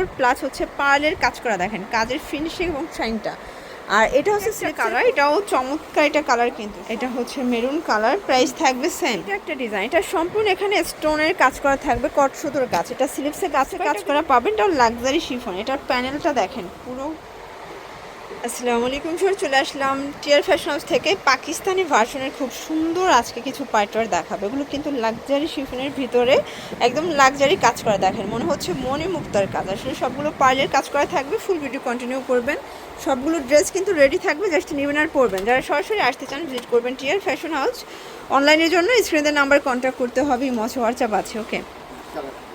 Mirror plus হচ্ছে পার্লের কাজ করা দেখেন কাজের ফিনিশিং এবং শাইনটা আর এটা হচ্ছে সিল্ক কালার এটাও চমৎকার এটা কালার কিন্তু। এটা হচ্ছে মেরুন কালার প্রাইস থাকবে সেম এটা একটা ডিজাইন এটা সম্পূর্ণ এখানে স্টোনের কাজ করা থাকবে কট সুতোর কাজ। এটা স্লিপসে কাছে কাজ করা পাবেন এটা লাক্সারি শিফন এটার প্যানেলটা দেখেন পুরো আসসালামু আলাইকুম স্যার চলে আসলাম টিয়ার ফ্যাশন হাউস থেকে পাকিস্তানি ভার্সনের খুব সুন্দর আজকে কিছু পাইটার দেখাবে। এগুলো কিন্তু লাক্সারি শিফনের ভিতরে একদম লাক্সারি কাজ করা দেখেন। মনে হচ্ছে মনে মুক্তার কাজ। আসলে সবগুলো পার্লের কাজ করা থাকবে ফুল ভিডিও কন্টিনিউ করবেন। সবগুলো ড্রেস কিন্তু রেডি থাকবে জাস্ট নেবেন আর পরবেন। যারা সরাসরি আসতে চান ভিজিট করবেন টিয়ার ফ্যাশন হাউস অনলাইনের জন্য স্ক্রিনের নাম্বার কন্ট্যাক্ট করতে হবে মচ হোয়াটসঅ্যাপ আছে ওকে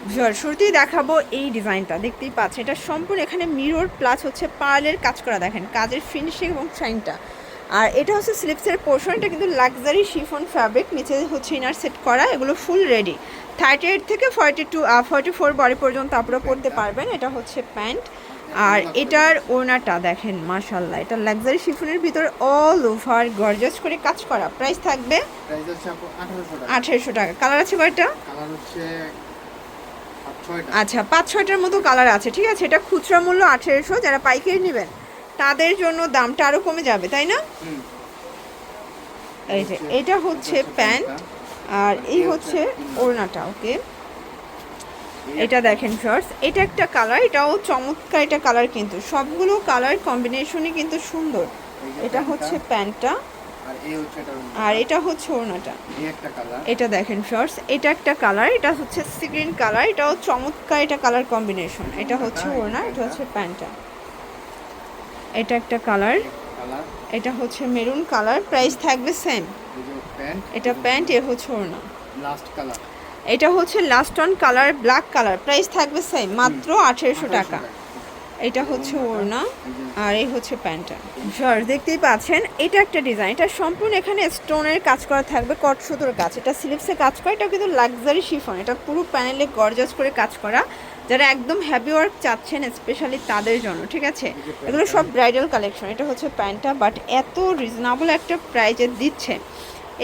ভিউয়ার শুরুতেই দেখাবো এই ডিজাইনটা। দেখতেই পাচ্ছেন এটা সম্পূর্ণ এখানে মিরর প্লাস হচ্ছে পার্লের কাজ করা দেখেন কাজের ফিনিশিং এবং শাইনটা আর এটা হচ্ছে স্লিপসের পোর্শন এটা কিন্তু লাক্সারি শিফন ফ্যাব্রিক নিচে হচ্ছে ইনার সেট করা এগুলো ফুল রেডি থার্টি এইট থেকে forty two forty four body পর্যন্ত আপনারা পরতে পারবেন এটা হচ্ছে প্যান্ট আর এটার ওনাটা দেখেন মাশাল্লাহ এটা লাক্সারি শিফনের ভিতর অল ওভার গর্জাস করে কাজ করা। প্রাইস থাকবে প্রাইস হচ্ছে আপু 1800 টাকা। আঠেরোশো টাকা। কালার আছে কয়টা? কালার হচ্ছে আচ্ছা পাঁচ ছয়টার মতো কালার আছে ঠিক আছে? এটা খুচরা মূল্য আঠেরোশো যারা পাইকারি নেবেন তাদের জন্য দামটা আরও কমে যাবে তাই না? এই যে এটা হচ্ছে প্যান্ট আর এই হচ্ছে ওড়নাটা ওকে? এটা দেখেন শর্টস এটা একটা কালার এটাও চমৎকার এটা কালার কিন্তু। সবগুলো কালার কম্বিনেশনই কিন্তু সুন্দর। এটা হচ্ছে প্যান্টটা। আর এটা হচ্ছে ওড়নাটা। এটা দেখেন শর্টস এটা একটা কালার এটা হচ্ছে সিগ্রিন কালার এটাও চমৎকার এটা কালার কম্বিনেশন এটা হচ্ছে ওড়না এটা হচ্ছে প্যান্টটা। এটা একটা কালার এটা হচ্ছে মেরুন কালার প্রাইস থাকবে সেম এটা প্যান্ট এ হচ্ছে ওড়না। লাস্ট কালার এটা হচ্ছে last on colour black colour price থাকবে সেম মাত্র আঠেরোশো টাকা। এটা হচ্ছে ওড়না, আর এই হচ্ছে প্যান্টটা। শর্ট দেখতেই পাচ্ছেন, এটা একটা ডিজাইন এটা সম্পূর্ণ এখানে স্টোনের কাজ করা থাকবে, কট সুতোর কাজ। এটা স্লিপসে কাজ করা এটা কিন্তু লাক্সারি শিফন এটা পুরো প্যানেলে গর্জাস করে কাজ করা। যারা একদম হ্যাপি ওয়ার্ক চাচ্ছেন স্পেশালি তাদের জন্য, ঠিক আছে? এগুলো সব ব্রাইডাল কালেকশন এটা হচ্ছে প্যান্টটা বাট এত রিজনেবল একটা প্রাইজে দিচ্ছে।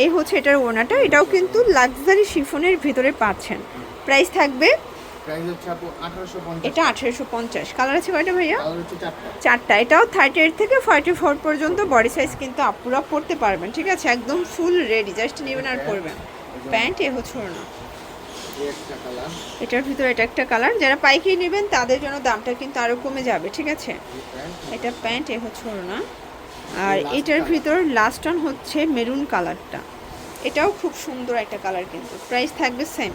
এই হচ্ছে এটার ওনাটা এটাও কিন্তু লাক্সারি শিফনের ভিতরে পাচ্ছেন। প্রাইস থাকবে প্রাইস হচ্ছে আপু 1850 এটা আঠেরোশো পঞ্চাশ। কালার আছে কয়টা ভাইয়া? কালার হচ্ছে চারটা। চারটা। এটাও থার্টি এইট থেকে ফর্টি ফোর পর্যন্ত বডি সাইজ কিন্তু আপুরা পড়তে পারবেন ঠিক আছে? একদম ফুল রেডি জাস্ট নেবেন আর পরবেন। প্যান্ট এ হচ্ছে না। এটার ভিতরে এটা একটা কালার যারা পাইকারি নেবেন তাদের জন্য দামটা কিন্তু আরও কমে যাবে ঠিক আছে? এটা প্যান্ট এ হচ্ছে না। আর এটার ভিতর লাস্ট অন হচ্ছে মেরুন কালারটা এটাও খুব সুন্দর একটা কালার কিন্তু। প্রাইস থাকবে সেম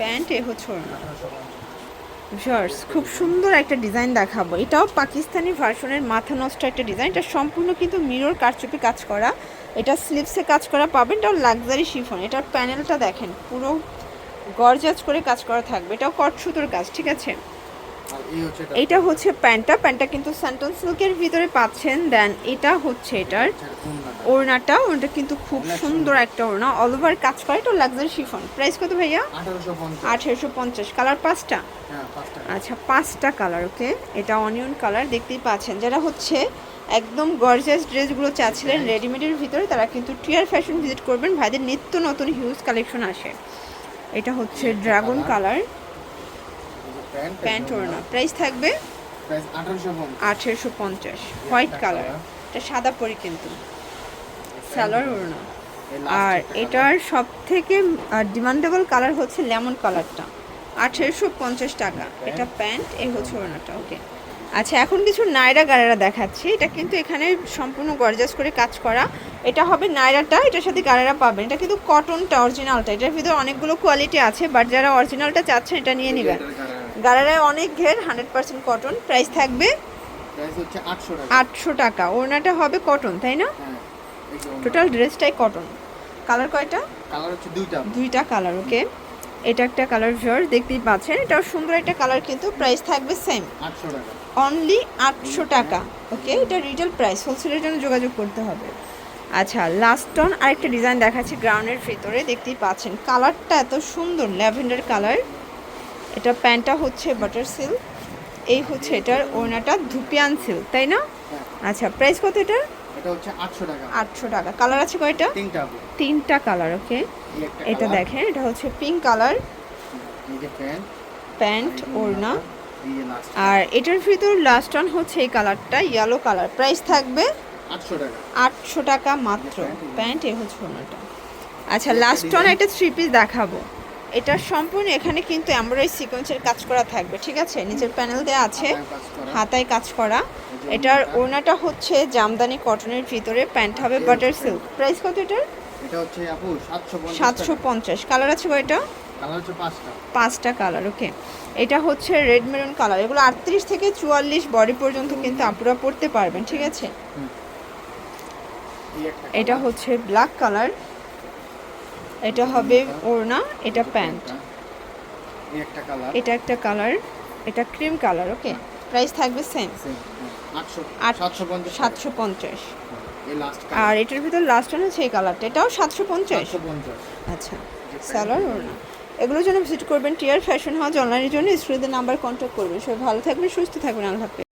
প্যান্ট, এ হচ্ছে না 1850 শর্টস খুব সুন্দর একটা ডিজাইন দেখাবো। এটাও পাকিস্তানি ভার্সনের মাথা নষ্ট একটা ডিজাইন। এটা সম্পূর্ণ কিন্তু মিরর কারচুপি কাজ করা। এটা স্লিপসে কাজ করা পাবেন, এটাও লাক্সারি শিফন এটার প্যানেলটা দেখেন, পুরো গরজাজ করে কাজ করা থাকবে। এটাও কট সুতোর কাজ, ঠিক আছে? এটা। হচ্ছে প্যান্টটা। প্যান্টটা কিন্তু স্যান্টন সিল্কের ভিতরে পাচ্ছেন। দেন এটা হচ্ছে এটার ওড়নাটা। ওটা কিন্তু খুব সুন্দর একটা ওড়না। অল ওভার কাজ করে। এটা লাক্সারি শিফন প্রাইস কত ভাইয়া? 1850 আঠেরোশো পঞ্চাশ। কালার পাঁচটা? হ্যাঁ আচ্ছা পাঁচটা কালার ওকে এটা অনিয়ন কালার দেখতেই পাচ্ছেন। যারা হচ্ছে একদম গর্জিয়াস ড্রেসগুলো চাচ্ছিলেন রেডিমেডের ভিতরে তারা কিন্তু টিয়ার ফ্যাশন ভিজিট করবেন। ভাইদের নিত্য নতুন হিউজ কালেকশন আসে। এটা হচ্ছে ড্রাগন কালার প্যান্ট ওড়না। প্রাইস থাকবে আঠেরোশো পঞ্চাশ। হোয়াইট কালার এটা সাদা পরি কিন্তু। স্যালোয়ার ওড়না। আর এটার সব থেকে ডিমান্ডেবল কালার হচ্ছে লেমন কালারটা আঠেরোশো পঞ্চাশ টাকা। এটা প্যান্ট এই হচ্ছে ওড়নাটা। ওকে আচ্ছা এখন কিছু নায়রা গাড়ারা দেখাচ্ছি। এটা কিন্তু এখানে সম্পূর্ণ গর্জাস করে কাজ করা। এটা হবে নায়রাটা এটার সাথে গাড়ারা পাবেন। এটা কিন্তু কটনটা অরিজিনালটা এটার ভিতরে অনেকগুলো কোয়ালিটি আছে বাট যারা অরিজিনালটা চাচ্ছেন এটা নিয়ে নেবেন। গাড়ারায় অনেক ঘের হান্ড্রেড পার্সেন্ট কটন প্রাইস থাকবে প্রাইস হচ্ছে 800 টাকা। আটশো টাকা। ওড়নাটা হবে কটন তাই না। টোটাল ড্রেসটাই কটন কালার কয়টা? কালার হচ্ছে দুইটা। দুইটা কালার ওকে এটা একটা কালার ভিউয়ার দেখতেই পাচ্ছেন। এটাও সুন্দর একটা কালার কিন্তু প্রাইস থাকবে সেম 800 টাকা। অনলি আটশো টাকা ওকে এটা রিটেল প্রাইস হোলসেলের জন্য যোগাযোগ করতে হবে। আচ্ছা লাস্ট অন আরেকটা ডিজাইন দেখাচ্ছি গ্রাউন্ডের ভিতরে দেখতেই পাচ্ছেন। কালারটা এত সুন্দর ল্যাভেন্ডার কালার এটা প্যান্টটা হচ্ছে বাটার সিল্ক এই হচ্ছে এটার ওড়নাটা ধুপিয়ান সিল্ক তাই না? হ্যাঁ। আচ্ছা প্রাইস কত এটার? এটা হচ্ছে 800 টাকা। আটশো টাকা। কালার আছে কয়টা? তিনটা তিনটা কালার ওকে এটা দেখেন এটা হচ্ছে পিঙ্ক কালার প্যান্ট ওড়না। আর এটার ভিতর লাস্ট অন হচ্ছে এই কালারটা ইয়েলো কালার প্রাইস থাকবে আটশো টাকা। আটশো টাকা মাত্র। প্যান্ট এ হচ্ছে ওনাটা আচ্ছা লাস্ট অন একটা থ্রি পিস দেখাবো। এটা সম্পূর্ণ এখানে কিন্তু এমব্রয়ডারি সিকোয়েন্সের কাজ করা থাকবে ঠিক আছে? নিচের প্যানেল দেওয়া আছে হাতায় কাজ করা। এটার ওড়নাটা হচ্ছে জামদানি কটনের ভিতরে প্যান্ট হবে বাটার সিল্ক প্রাইস কত এটার? এটা হচ্ছে আপু সাতশো সাতশো পঞ্চাশ। কালার আছে কয়টা কালার হচ্ছে পাঁচটা। পাঁচটা কালার ওকে এটা হচ্ছে রেড মেরুন কালার এগুলো আটত্রিশ থেকে চুয়াল্লিশ বডি পর্যন্ত কিন্তু আপুরা পড়তে পারবেন ঠিক আছে? এটা হচ্ছে ব্ল্যাক কালার এটা হবে ওড়না এটা প্যান্ট। এই একটা কালার। এটা একটা কালার এটা ক্রিম কালার ওকে? প্রাইস থাকবে সেম। সাতশো পঞ্চাশ। সাতশো পঞ্চাশ। আর এটার ভিতর লাস্ট ওয়ান হচ্ছে এই কালারটা এটাও সাতশো পঞ্চাশ। আচ্ছা স্যালার ওড়না এগুলোর জন্য ভিজিট করবেন টিয়ার ফ্যাশন হাউস অনলাইনের জন্য স্ক্রিনের নাম্বার কন্ট্যাক্ট করবেন। সবাই ভালো থাকবেন সুস্থ থাকবেন আল্লাহ হাফেজ।